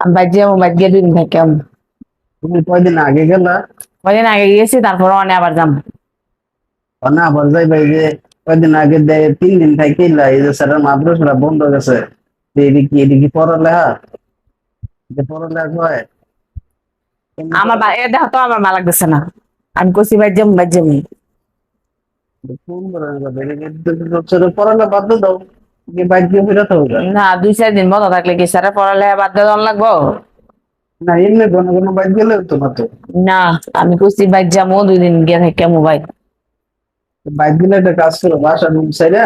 আমি বাইর যাব বাইর গিয়ে দুদিন থাকতাম তুমি কয়দিন আগে গেলা? কদিন আগে গেছি তারপর অনে আবার যাম। ও না আবার যাইবা এই যে কয়দিন আগে দেয় তিন দিন থাকি এই যে স্যার মাদ্রাসা বন্ধ হয়ে গেছে এদিকে এদিকে পড়ালেখা? যে পড়ালেখা আমার এ দেখো তো আমার ভালো লাগতেছে না। আমি কইছি বাইর যাব বাইর যাব পড়ালেখা বাদ দাও। কি দিয়ে ফেরাতে হবে না দুই চার দিন বন্ধ থাকলে কি স্যারের পড়ালে বাদ দিয়ে লাগবো? না এমনি কোনো কোনো বাইক গেলে তো না তো না আমি কইছি বাইর যাব দুই দিন গিয়ে থাকি মোবাইল বাইক? দিলে একটা কাজ করো বাসা রুম সাইডে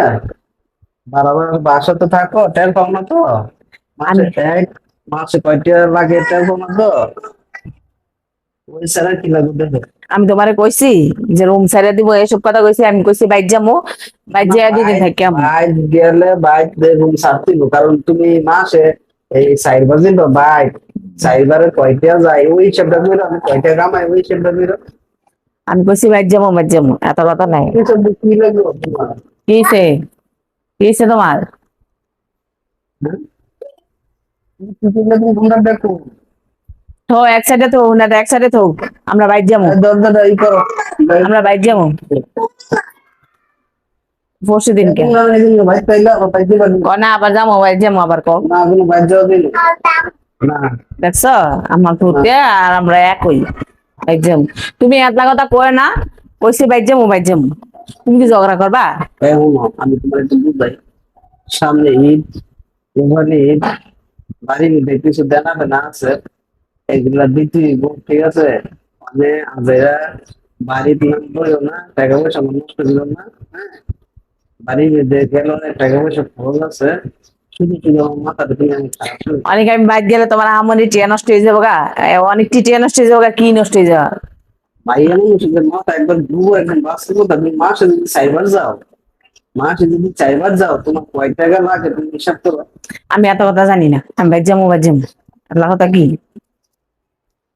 বারবার বাসা তো থাকো টের পাও না তো। মাসে এক মাসে কয়টা লাগে টের পাও না তো? ওই ছাড়া কি লাগবে দেখো। আমি তোমারে কইছি যে রুম সাইডে দিব এসব কথা কইছি আমি কইছি বাইর যাব বাইর যাই দুই দিন থাকি আমি বাইক গেলে বাইক রুম ছাড়তে কারণ তুমি মাসে এই বাজে তো বাইক সাইবারে কয়টা যায় ওই হিসাবটা করে আমি কয়টা কামাই ওই হিসাবটা করে আমি কইছি বাইর যাব বাইর যাব এত কথা নাই। এই হিসাবটা কি লাগবে তোমার? কিছে কিছে তোমার? কি কি লাগবে তোমরা দেখো। তো এক সাইডে তো না এক সাইডে তো আমরা বাইর যাব। দরজাটা ই করো। আমরা বাইর যাব। পরশু দিনকে তোমরা এদিকে বাইক পাইলে আবার বাইক দিবা ক না আবার যাব বাইর যাব আবার কম না কোনো বাইক যাওয়া দিন না। দেখছ? আমার ঘুরতে আর আমরা একই। বাইর যাব। তুমি এত কথা কয় না কইছি বাইর যাব বাইর যাব। তুমি কি ঝগড়া করবা? এখন আমি তোমার একটু বুঝাই। সামনে ঈদ ওখানে ঈদ কিছু দেনা ফেনা আছে। এগুলা দিতে হইব, ঠিক আছে? মানে আজেরা বাড়ির নাম বলিও না টাকা পয়সা নষ্ট দিল না হ্যাঁ? বাড়ির গেল টাকা পয়সা খরচ আছে আমি অনেক আমি বাইর গেলে তোমার আমনি টিয়া নষ্ট হয়ে যাব গা। অনেক টিয়া নষ্ট হয়ে যাব গা কি নষ্ট হয়ে যাবে ভাই ওষুধের মাথা একবার ডুবো একদম বাস্তবতা তুমি মাসে যদি চাইবার যাও মাসে যদি চাইবার যাও তোমার কয় টাকা লাগে তুমি হিসাব করো। আমি এত কথা জানি না আমি বাইর যাব বাইর যাব। আল্লাহ কথা কি?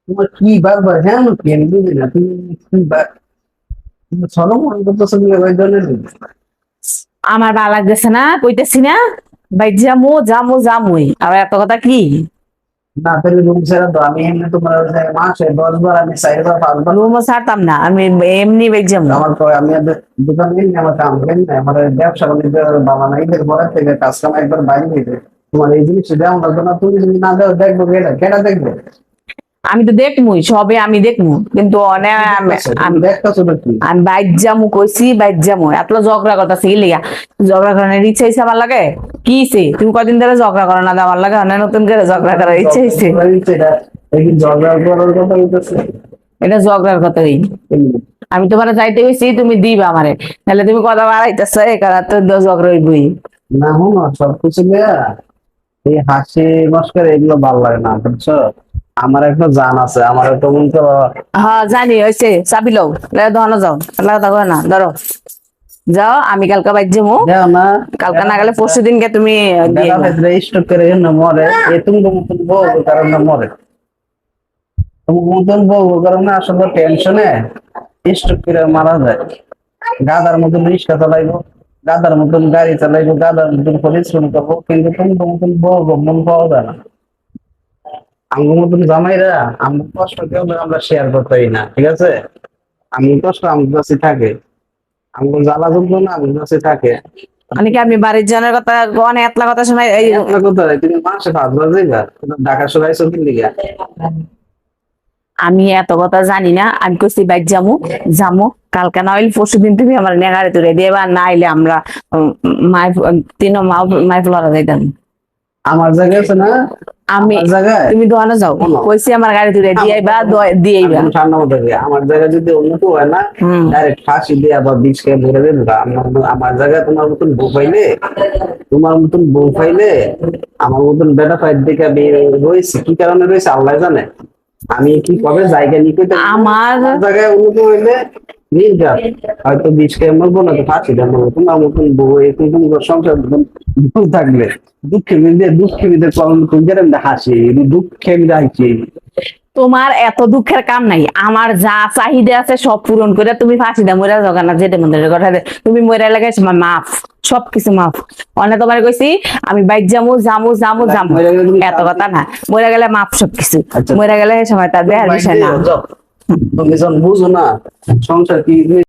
তোমার কি বারবার হ্যাঁ না কেন বুঝি না তুমি কি বার সরম করতেছো আমার ভালো লাগতেছে না কইতেছি না। বাইর যাব যাব যাবোই আর এত কথা কি? না তাহলে রুম ছেড়ে দাও আমি এমনি তোমার ওই যে মাসে দশ বার আমি রুমও ছাড়তাম না আমি এমনি আমার তো আমি দোকান আমার কাম করি না আমার ব্যবসা বাণিজ্য বাবা নাই এদের পরে থেকে কাজ কাম একবার বাইরে দিতে তোমার এই জিনিস দেওয়া না তুমি যদি না দেও দেখব কেটা কেটা দেখব? আমি তো দেখমুই সবে আমি দেখমু। কিন্তু আমি- বাইর যামু কইছি বাইর যামু এত ঝগড়া করতেছি কি লিগা। ঝগড়া করার ইচ্ছা হইছে আমার লাগে? কি হইছে? তুমি কদিন ধরে ঝগড়া করো না আমার লাগে অনেক নতুন করে ঝগড়া করার ইচ্ছা কথা বলতেছে? এটা ঝগড়ার কথা হই আমি তোমার যাইতে গেছি তুমি দিবা আমারে। তাহলে তুমি কথা বাড়াইতেছ এই কারণে তো ঝগড়া হইবই। না হুন সবকিছু এই হাসি মস্কার এগুলো ভালো লাগে না বুঝছ? আমার একটা জান আছে আমার একটা মন তো হ্যাঁ জানি হয়েছে চাবি লও। ধনো যাও। আল্লাহ কথা না ধরো। যাও আমি কালকে বাইর যাব না। কালকে না গেলে পরশু দিনকে তুমি স্টক করে মরে। এ তুমি বউ কারণে মরে। তুমি মতন বউ কারণে আসলে টেনশনে স্টক করে মারা যায়। গাদার মতন রিক্সা চালাইবো গাদার মতন গাড়ি চালাইবো গাদার মতন পরিশ্রম করব কিন্তু তুমি মতন বউ মন পাওয়া যায় না। আমার মতন জামাইরা আমরা কষ্ট কেউ আমরা শেয়ার করতেই না ঠিক আছে? আমি কষ্ট আমার কাছে থাকে। আমার জ্বালা যন্ত্রণা আমার কাছে থাকে। অনেকে আমি বাড়ির জনের কথা অনেক এতলা কথা শোনাই এই আপনার কথা তুমি মাসে পাঁচ বার যাইবা ঢাকা সবাই চোখের দিকে? আমি এত কথা জানি না আমি কইছি বাইক যামু যামু কালকে না হইলে পরশু দিন তুমি আমার নেগারে তুলে দিবা না আইলে আমরা মাই তিন মাই ফ্লোরা যাইতাম। আমার জায়গায় আছে না? আমি জায়গায়? তুমি দোকানে যাও। কইছি আমার গাড়ি তুলে দিয়াইবা দিয়াইবা ঠান্ডা মতো। আমার জায়গায় যদি উন্নত হয় না ডাইরেক্ট ফাঁসি দিয়ে আবার বিষ খেয়ে ভরে দেন আমার জায়গায় তোমার মতন বউ পাইলে তোমার মতন বউ পাইলে আমার মতন বেটা ফাইট দিকে আমি রয়েছি। কি কারণে রয়েছে? আল্লাহ জানে। আমি কি কবে জায়গা নিতে আমার জায়গায় উন্নত হইলে হয়তো বিষ খেয়ে মরবো না তো ফাঁসি দেয় মরবো তোমার মতন বউ এরকম সংসার থাকলে। দুঃখে মিলে দুঃখে মিলে কলম তুমি হাসি দুঃখে মিলে হাসি তোমার এত দুঃখের কাম নাই আমার যা চাহিদা আছে সব পূরণ করে তুমি ফাঁসি দাও মরে যাও না যেতে মন্দিরের কথা তুমি মরে লাগাইছো মাফ সবকিছু মাফ। অনেক তোমার কইছি আমি বাইক যামু যামু যামু যামু। মরে গেলে তুমি এত কথা না মরে গেলে মাফ সবকিছু। আচ্ছা। মরে গেলে সময় তার দেহার বিষয় না। তুমি যখন বুঝো না সংসার কি